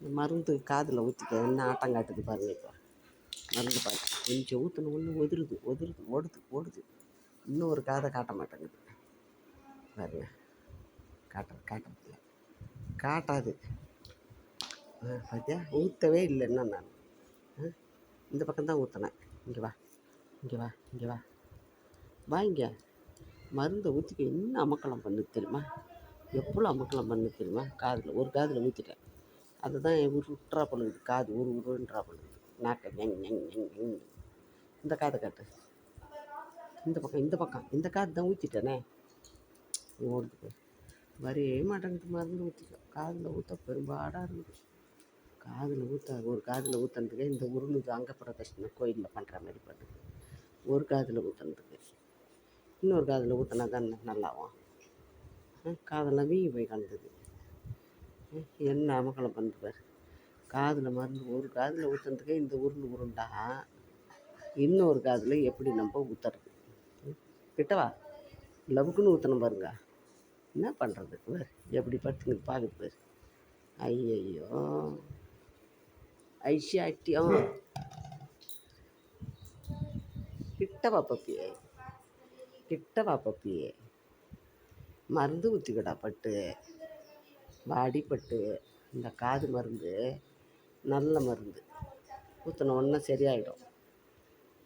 இந்த மருந்து காதில் ஊற்றிக்க என்ன ஆட்டம் காட்டுது பாருங்கள் இப்போ. மருந்து பாருங்க கொஞ்சம் ஊற்றின ஒன்று ஒதுருது ஒதுருது ஓடுது ஓடுது. இன்னும் ஒரு காதை காட்ட மாட்டேங்குது. பாருங்க. காட்டுறது காட்டுறதில்ல காட்டாது. ஆ பார்த்தியா ஊற்றவே இல்லை நான். ஆ இந்த பக்கம் தான் ஊற்றினேன் இங்கே வா. இங்கே வா இங்கே வா. வா இங்கே. மருந்தை ஊற்றிக்க என்ன அமக்கலம் பண்ணு தெரியுமா? எவ்வளோ அமக்கலம் பண்ணு தெரியுமா? காதில் ஒரு காதில் ஊற்றிட்டேன் அதுதான் உருட்டுறா பண்ணுது காது உரு உருன்றா பண்ணுது நாக்கை ஞங் ஞங் ஞங் ஞங் இந்த காதை காட்டு. இந்த பக்கம் இந்த பக்கம். இந்த காது தான் ஊற்றிட்டேனே ஓடுது வரையே மாட்டேங்குது மருந்து ஊற்றிட்டோம் காதில் ஊற்ற பெரும்பாடாக இருக்குது. காதில் ஊற்ற ஒரு காதில் ஊற்றுனதுக்கே இந்த உருளுது அங்க பிரதர்ஷனம் கோயிலில் பண்ணுற மாதிரி பண்ணுது ஒரு காதில் ஊற்றுனதுக்கு இன்னொரு காதில் ஊற்றினா தான் நல்லாவும். காதெல்லாம் வீங்கி போய் கலந்தது. என்ன அமக்கலம் பண்ணுற பாரு. காதில் மருந்து ஒரு காதில் ஊற்றுனதுக்கே இந்த உருண்டு உருண்டா. இன்னொரு காதில் எப்படி நம்ம ஊற்றுறது கிட்டவா? லவுக்குன்னு ஊற்றணும் பாருங்க. என்ன பண்ணுறது பாரு எப்படி படுத்துங்க பார்க்குது பாரு. ஐயையோ. ஐஷாட்டியம் கிட்டவா பப்பியே? கிட்டவா பப்பியே? மருந்து ஊற்றிக்கடா பட்டு. வாடி இந்த காது மருந்து நல்ல மருந்து ஊற்றின உடனே சரியாயிடும்.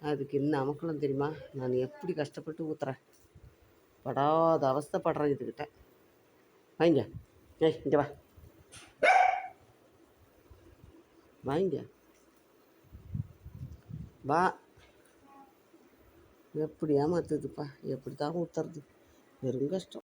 அதுக்கு இன்னும் அமக்கலம் தெரியுமா? நான் எப்படி கஷ்டப்பட்டு ஊற்றுறேன் படாத அவஸ்தைப்படுறேன் இதுக்கிட்ட வாங்க. ஏய் இங்கே வா. வாங்க. வா. எப்படி ஏமாத்துதுப்பா? எப்படி தான் ஊற்றுறது வெறும் கஷ்டம்.